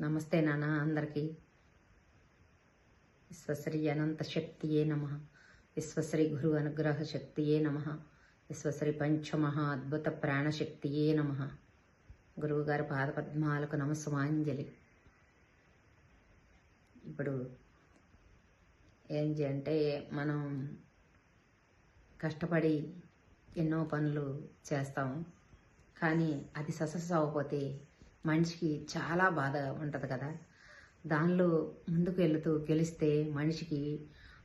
నమస్తే నాన్న అందరికీ. విశ్వశ్రీ అనంత శక్తియే నమ. విశ్వశ్రీ గురు అనుగ్రహ శక్తియే నమ. విశ్వశ్రీ పంచమహా అద్భుత ప్రాణశక్తియే నమ. గురువుగారి పాదపద్మాలకు నమస్సుమాంజలి. ఇప్పుడు ఏంటి అంటే మనం కష్టపడి ఎన్నో పనులు చేస్తాం. కానీ అది సక్సెస్ అవ్వకపోతే మనిషికి చాలా బాధ ఉంటుంది కదా. దానిలో ముందుకు వెళుతూ గెలిస్తే మనిషికి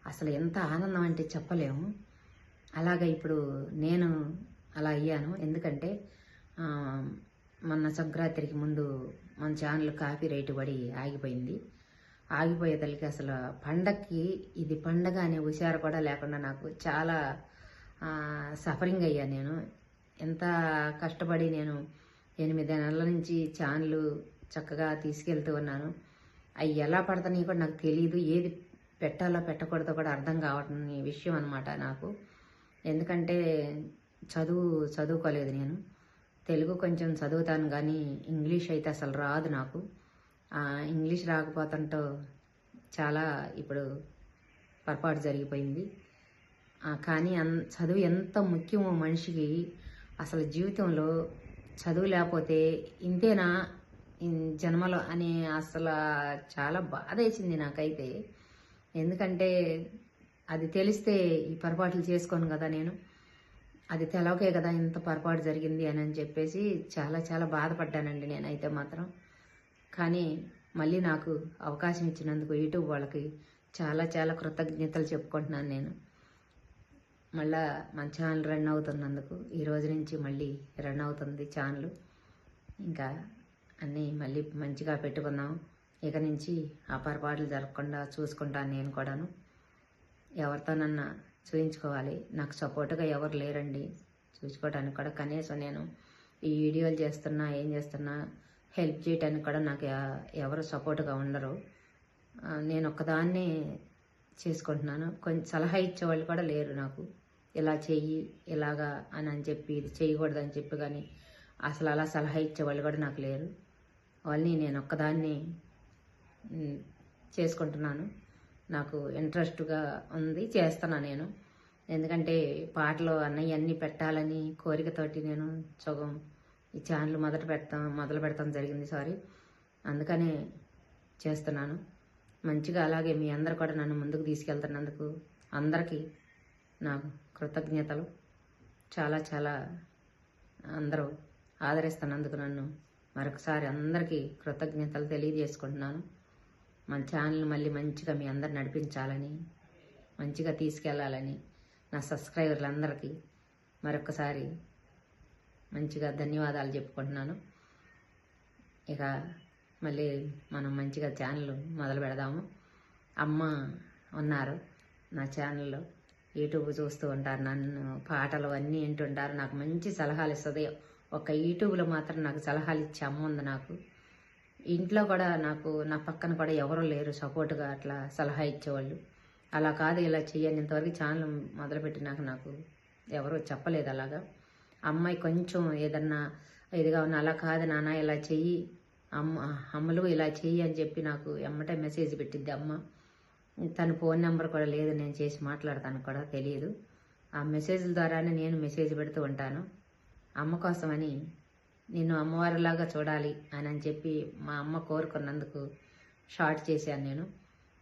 అసలు ఎంత ఆనందం అంటే చెప్పలేము అలాగే ఇప్పుడు నేను అలా అయ్యాను. ఎందుకంటే మొన్న సంక్రాంతికి ముందు మన ఛానల్ కాపీ రేటు పడి ఆగిపోయింది. ఆగిపోయేతలకి అసలు పండక్కి ఇది పండగ అనే హుషారు కూడా లేకుండా నాకు చాలా సఫరింగ్ అయ్యా నేను. ఎంత కష్టపడి నేను ఎనిమిది నెలల నుంచి ఛాన్లు చక్కగా తీసుకెళ్తూ ఉన్నాను. అవి ఎలా పడతాయి కూడా నాకు తెలియదు ఏది పెట్టాలో పెట్టకూడదో కూడా అర్థం కావటం విషయం అనమాట నాకు. ఎందుకంటే చదువు చదువుకోలేదు నేను. తెలుగు కొంచెం చదువుతాను కానీ ఇంగ్లీష్ అయితే అసలు రాదు నాకు. ఇంగ్లీష్ రాకపోతుంటో చాలా ఇప్పుడు పొరపాటు జరిగిపోయింది. కానీ అన్ చదువు ఎంత ముఖ్యమో మనిషికి అసలు జీవితంలో చదువు లేకపోతే ఇంతేనా? జన్మలో అని అసలు చాలా బాధ వేసింది నాకైతే. ఎందుకంటే అది తెలిస్తే ఈ పొరపాట్లు చేసుకోను కదా నేను. అది తెలవకే కదా ఇంత పొరపాటు జరిగింది అని అని చెప్పేసి చాలా చాలా బాధపడ్డానండి నేనైతే మాత్రం. కానీ మళ్ళీ నాకు అవకాశం ఇచ్చినందుకు యూట్యూబ్ వాళ్ళకి చాలా చాలా కృతజ్ఞతలు చెప్పుకుంటున్నాను నేను. మళ్ళా మన ఛానల్ రన్ అవుతున్నందుకు ఈ రోజు నుంచి మళ్ళీ రన్ అవుతుంది ఛానల్. ఇంకా అన్నీ మళ్ళీ మంచిగా పెట్టుకుందాం. ఇక నుంచి ఆ పొరపాట్లు జరగకుండా చూసుకుంటాను నేను కూడాను. ఎవరితోనన్నా చూయించుకోవాలి. నాకు సపోర్ట్గా ఎవరు లేరండి. చూసుకోవడానికి కూడా కనీసం నేను ఈ వీడియోలు చేస్తున్నా ఏం చేస్తున్నా హెల్ప్ చేయడానికి కూడా నాకు ఎవరు సపోర్ట్గా ఉండరు. నేను ఒక్కదాన్నే చేసుకుంటున్నాను. కొంచెం సలహా ఇచ్చేవాళ్ళు కూడా లేరు నాకు. ఇలా చెయ్యి ఇలాగా అని అని చెప్పి ఇది చేయకూడదని చెప్పి కానీ అసలు అలా సలహా ఇచ్చేవాళ్ళు కూడా నాకు లేరు. వాళ్ళని నేను ఒక్కదాన్ని చేసుకుంటున్నాను. నాకు ఇంట్రెస్ట్గా ఉంది చేస్తున్నా నేను. ఎందుకంటే పాటలు అన్నయ్య అన్నీ పెట్టాలని కోరికతోటి నేను సగం ఈ ఛానల్ మొదట పెడతాం మొదలు పెడతాం జరిగింది సారీ. అందుకనే చేస్తున్నాను. మంచిగా అలాగే మీ అందరు కూడా నన్ను ముందుకు తీసుకెళ్తున్నందుకు అందరికీ నాకు కృతజ్ఞతలు. చాలా చాలా అందరూ ఆదరిస్తున్నందుకు నన్ను మరొకసారి అందరికీ కృతజ్ఞతలు తెలియజేసుకుంటున్నాను. మన ఛానల్ మళ్ళీ మంచిగా మీ అందరు నడిపించాలని మంచిగా తీసుకెళ్ళాలని నా సబ్స్క్రైబర్లందరికీ మరొకసారి మంచిగా ధన్యవాదాలు చెప్పుకుంటున్నాను. ఇక మళ్ళీ మనం మంచిగా ఛానల్ మొదలు పెడదాము. అమ్మ ఉన్నారు నా ఛానల్లో. యూట్యూబ్ చూస్తూ ఉంటారు నన్ను పాటలు అన్నీ వింటుంటారు. నాకు మంచి సలహాలు ఇస్తుంది. ఒక యూట్యూబ్లో మాత్రం నాకు సలహాలు ఇచ్చే అమ్మ ఉంది నాకు. ఇంట్లో కూడా నాకు నా పక్కన కూడా ఎవరు లేరు సపోర్ట్గా అట్లా సలహా ఇచ్చేవాళ్ళు. అలా కాదు ఇలా చెయ్యని ఇంతవరకు ఛానల్ మొదలుపెట్టినాక నాకు ఎవరు చెప్పలేదు అలాగా. అమ్మాయి కొంచెం ఏదన్నా ఇదిగా ఉన్న అలా కాదు నాన్న ఇలా చెయ్యి. అమ్మ అమ్మలు ఇలా చెయ్యి అని చెప్పి నాకు ఎమ్మటే మెసేజ్ పెట్టిద్ది అమ్మ. తన ఫోన్ నెంబర్ కూడా లేదు నేను చేసి మాట్లాడతాను కూడా తెలియదు. ఆ మెసేజ్ల ద్వారానే నేను మెసేజ్ పెడుతూ ఉంటాను. అమ్మ కోసమని నిన్ను అమ్మవారిలాగా చూడాలి అని అని చెప్పి మా అమ్మ కోరుకున్నందుకు షార్ట్ చేశాను నేను.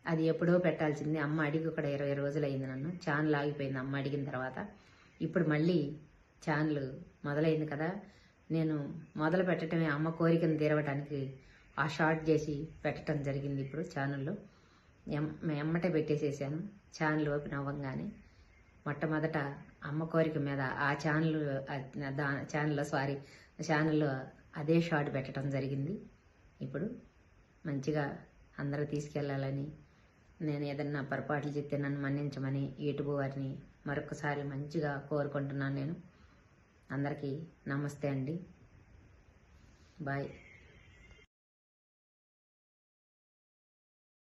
అది ఎప్పుడో పెట్టాల్సింది. అమ్మ అడిగి కూడా ఇరవై రోజులు అయింది నన్ను. ఛానల్ ఆగిపోయింది అమ్మ అడిగిన తర్వాత. ఇప్పుడు మళ్ళీ ఛానల్ మొదలైంది కదా. నేను మొదలు పెట్టడమే అమ్మ కోరికను తీరవడానికి ఆ షార్ట్ చేసి పెట్టడం జరిగింది ఇప్పుడు ఛానల్లో. ఎమ్మటే పెట్టేసేసాను. ఛానల్ ఓపెన్ అవ్వగానే మొట్టమొదట అమ్మ కోరిక మీద ఆ ఛానల్ దా ఛానల్లో సారీ ఛానల్లో అదే షార్ట్ పెట్టడం జరిగింది. ఇప్పుడు మంచిగా అందరూ తీసుకెళ్ళాలని నేను ఏదన్నా పొరపాట్లు చెప్తే నన్ను మన్నించమని ఏటుబు వారిని మరొకసారి మంచిగా కోరుకుంటున్నాను నేను. అందరికీ నమస్తే అండి. బాయ్.